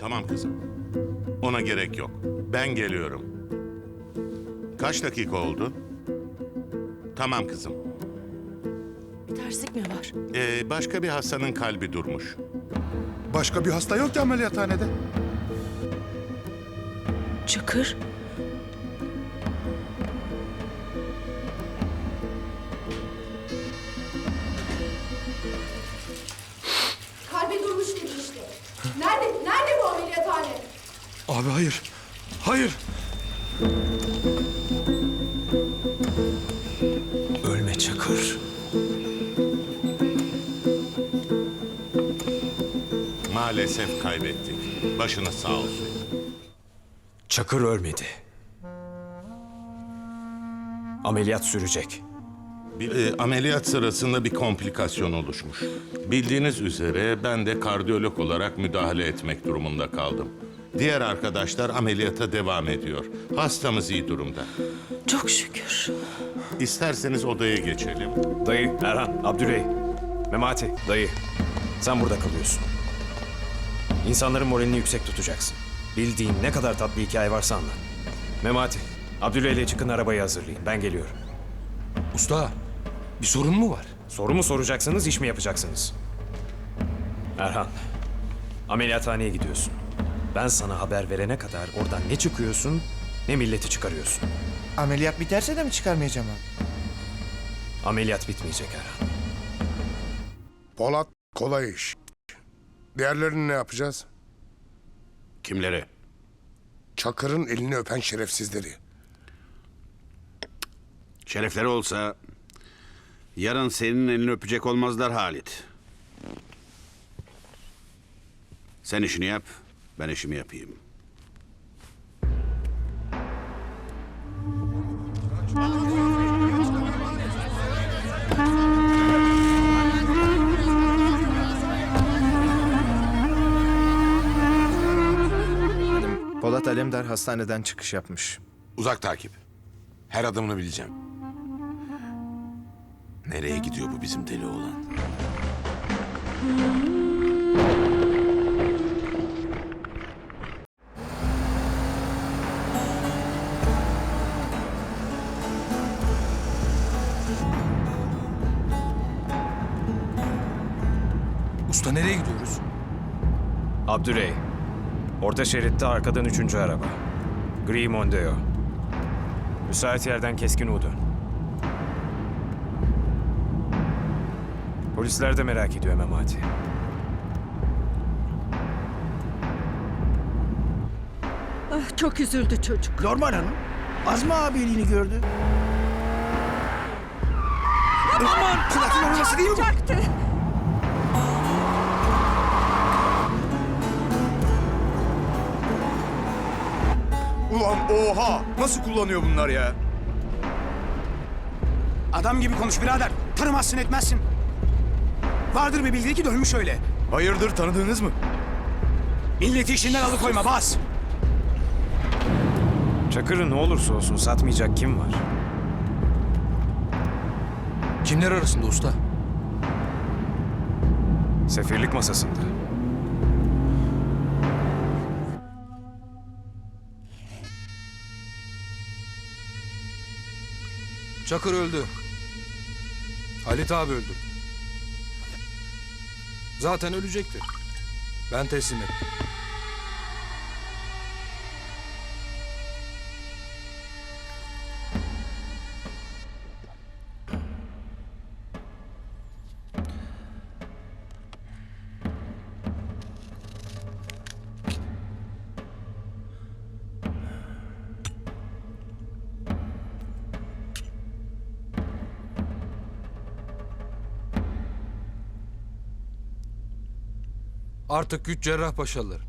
Tamam kızım. Ona gerek yok. Ben geliyorum. Kaç dakika oldu? Tamam kızım. Bir terslik mi var? Ee, başka bir hastanın kalbi durmuş. Başka bir hasta yok ki ameliyathanede. Çakır. Kalbi durmuş dedi işte. Nerede? Abi hayır. Hayır. Ölme Çakır. Maalesef kaybettik. Başınız sağ olsun. Çakır ölmedi. Ameliyat sürecek. Bir, e, ameliyat sırasında bir komplikasyon oluşmuş. Bildiğiniz üzere ben de kardiyolog olarak müdahale etmek durumunda kaldım. Diğer arkadaşlar ameliyata devam ediyor. Hastamız iyi durumda. Çok şükür. İsterseniz odaya geçelim. Dayı, Erhan, Abdüley, Memati, dayı. Sen burada kalıyorsun. İnsanların moralini yüksek tutacaksın. Bildiğin ne kadar tatlı hikaye varsa anlat. Memati, Abdüley ile çıkın arabayı hazırlayın. Ben geliyorum. Usta, bir sorun mu var? Soru mu soracaksınız, iş mi yapacaksınız? Erhan, ameliyathaneye gidiyorsun. Ben sana haber verene kadar oradan ne çıkıyorsun, ne milleti çıkarıyorsun. Ameliyat biterse de mi çıkarmayacağım abi? Ameliyat bitmeyecek Erhan. Polat kolay iş. Diğerlerini ne yapacağız? Kimlere? Çakır'ın elini öpen şerefsizleri. Şerefleri olsa yarın senin elini öpecek olmazlar Halit. Sen işini yap, ben işimi yapayım. Polat Alemdar hastaneden çıkış yapmış. Uzak takip. Her adımını bileceğim. Nereye gidiyor bu bizim deli oğlan? Abdüley. Orta şeritte arkadan üçüncü araba. Gri Mondeo. Müsait yerden keskin U dön. Polisler de merak ediyor Memati. Ah, çok üzüldü çocuk. Normal Hanım. Azma abiliğini gördü. Çarpacaktı. Ulan oha! Nasıl kullanıyor bunlar ya? Adam gibi konuş birader. Tanımazsın etmezsin. Vardır bir bildiği ki dönmüş öyle. Hayırdır tanıdığınız mı? Milleti işinden alıkoyma bas. Çakır'ı ne olursa olsun satmayacak kim var? Kimler arasında usta? Sefirlik masasında. Çakır öldü. Halit abi öldü. Zaten ölecekti. Ben teslim ettim. Artık güç Cerrahpaşalıların.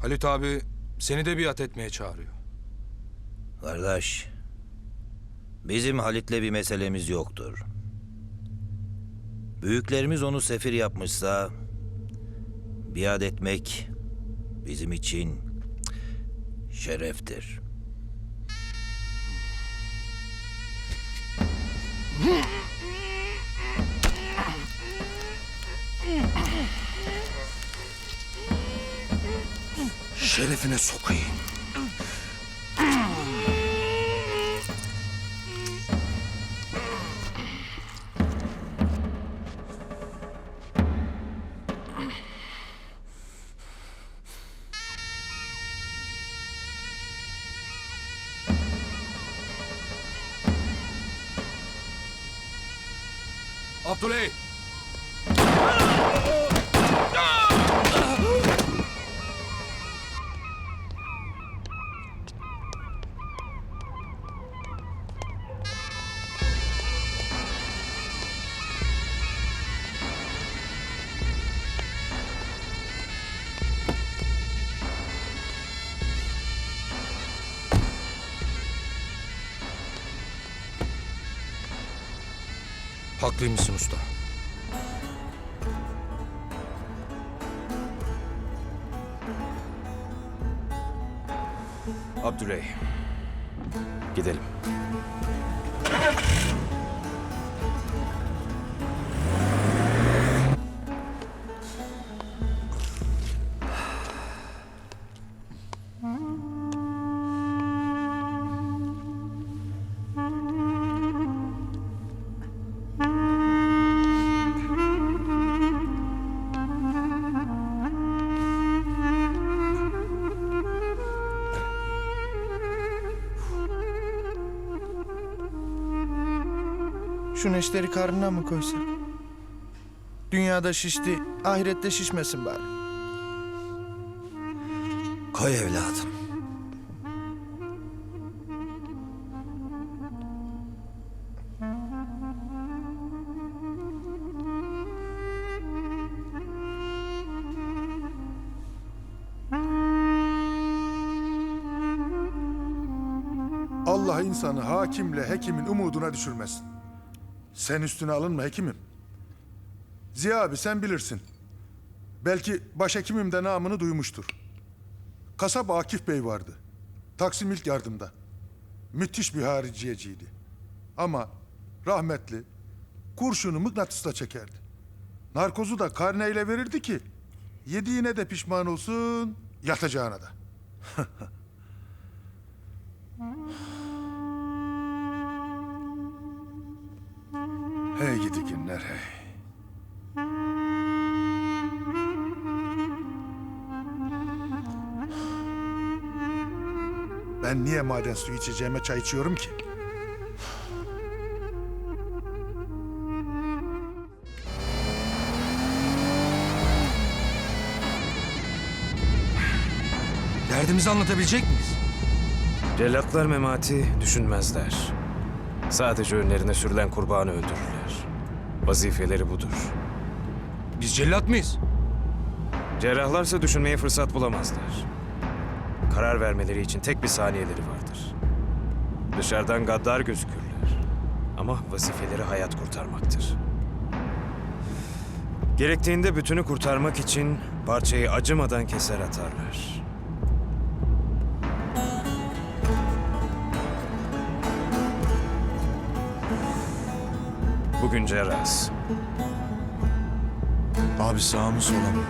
Halit abi seni de biat etmeye çağırıyor. Kardeş, bizim Halit'le bir meselemiz yoktur. Büyüklerimiz onu sefir yapmışsa, biat etmek bizim için şereftir. Şerefine sokayım. Abdüley! Haklıymışsın usta. Abdüley. Gidelim. Şu neşteri karnına mı koysa? Dünyada şişti, ahirette şişmesin bari. Koy evladım. Allah insanı hakimle hekimin umuduna düşürmesin. Sen üstüne alınma hekimim. Ziya abi sen bilirsin. Belki başhekimim de namını duymuştur. Kasap Akif Bey vardı. Taksim ilk yardımda. Müthiş bir hariciyeciydi. Ama rahmetli kurşunu mıknatısla çekerdi. Narkozu da karneyle verirdi ki yediğine de pişman olsun yatacağına da. Hey gidi günler hey. Ben niye maden suyu içeceğime çay içiyorum ki? Derdimizi anlatabilecek miyiz? Cellatlar memati düşünmezler. Sadece önlerine sürülen kurbanı öldürürler. Vazifeleri budur. Biz cellat mıyız? Cerrahlarsa düşünmeye fırsat bulamazlar. Karar vermeleri için tek bir saniyeleri vardır. Dışarıdan gaddar gözükürler. Ama vazifeleri hayat kurtarmaktır. Gerektiğinde bütünü kurtarmak için parçayı acımadan keser atarlar. Bugün cerrahız. Abi sağ mı sola mı?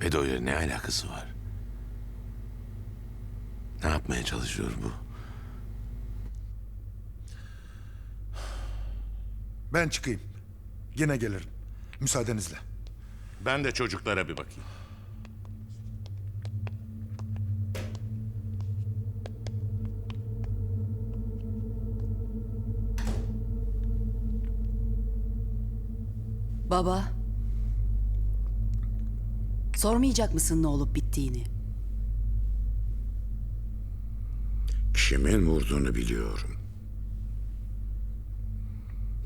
Bedo ile ne alakası var? Ne yapmaya çalışıyor bu? Ben çıkayım. Yine gelirim. Müsaadenizle. Ben de çocuklara bir bakayım. Baba. Sormayacak mısın ne olup bittiğini? Kimin vurduğunu biliyorum.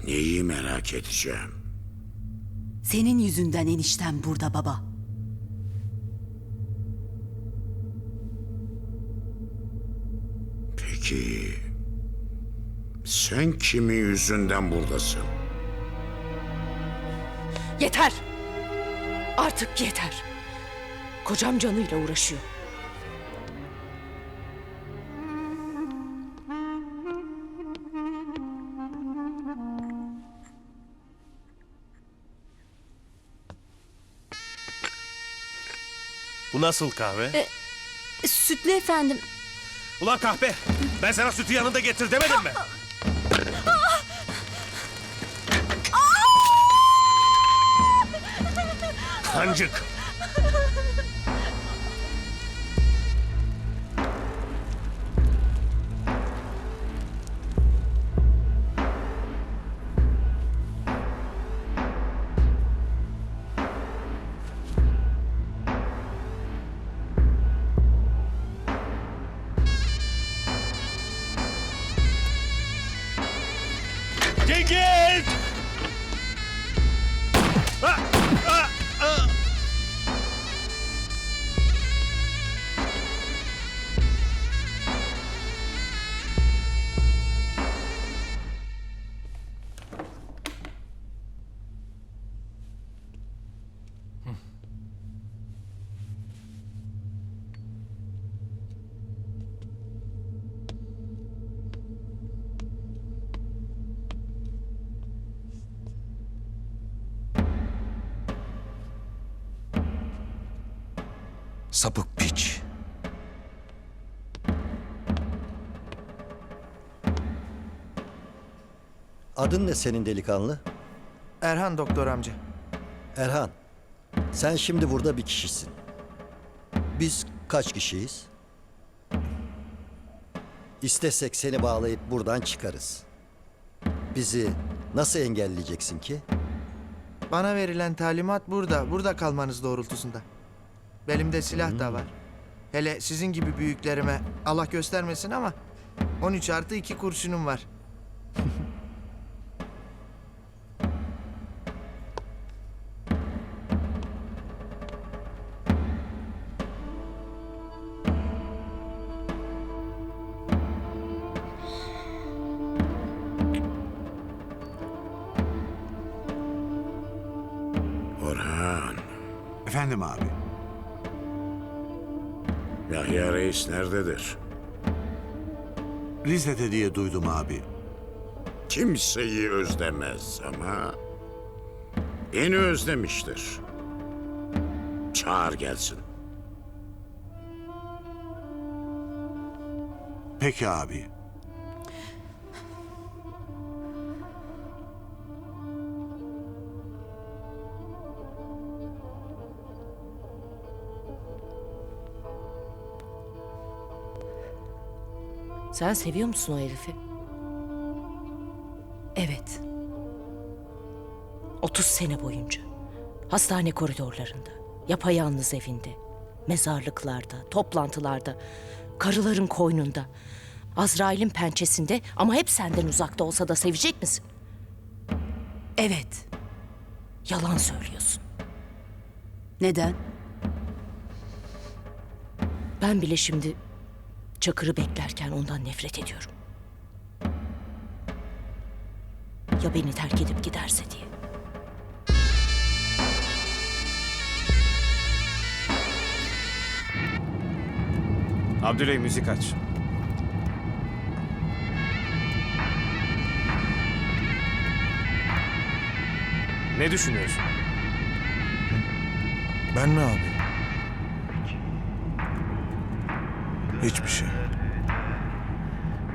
Neyi merak edeceğim? Senin yüzünden eniştem burada baba. Peki sen kimin yüzünden buradasın? Yeter! Artık yeter. Kocam canıyla uğraşıyor. Bu nasıl kahve? Sütlü efendim. Ulan kahpe! Ben sana sütü yanında getir demedim mi? Kancık! Sapık piç. Adın ne senin delikanlı? Erhan doktor amca. Erhan. Sen şimdi burada bir kişisin. Biz kaç kişiyiz? İstesek seni bağlayıp buradan çıkarız. Bizi nasıl engelleyeceksin ki? Bana verilen talimat burada, burada kalmanız doğrultusunda. Belimde silah da var. Hele sizin gibi büyüklerime Allah göstermesin ama 13 artı 2 kurşunum var. Orhan. Efendim abi. Yahya Reis nerededir? Rize'de diye duydum abi. Kimseyi özlemez ama... Beni özlemiştir. Çağır gelsin. Peki abi. Sen seviyor musun o herifi? Evet. 30 sene boyunca. Hastane koridorlarında, yapayalnız evinde, mezarlıklarda, toplantılarda, karıların koynunda, Azrail'in pençesinde ama hep senden uzakta olsa da sevecek misin? Evet. Yalan söylüyorsun. Neden? Ben bile şimdi Çakır'ı beklerken ondan nefret ediyorum. Ya beni terk edip giderse diye. Abdüley müzik aç. Ne düşünüyorsun? Ben mi abi? Hiçbir şey.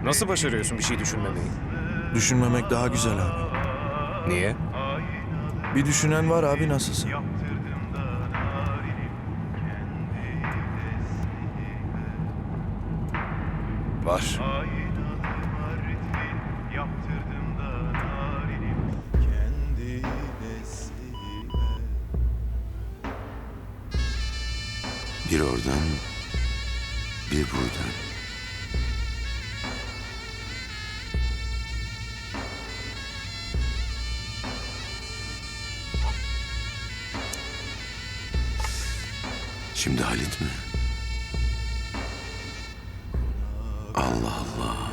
Nasıl başarıyorsun bir şey düşünmemeyi? Düşünmemek daha güzel abi. Niye? Bir düşünen var abi nasılsın? Var. Bir oradan, bir buradan. Şimdi Halit mi? Allah Allah.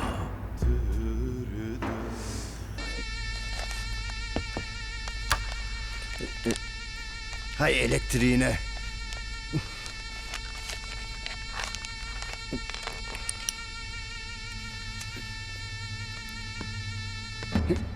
Hay elektriğine. 诶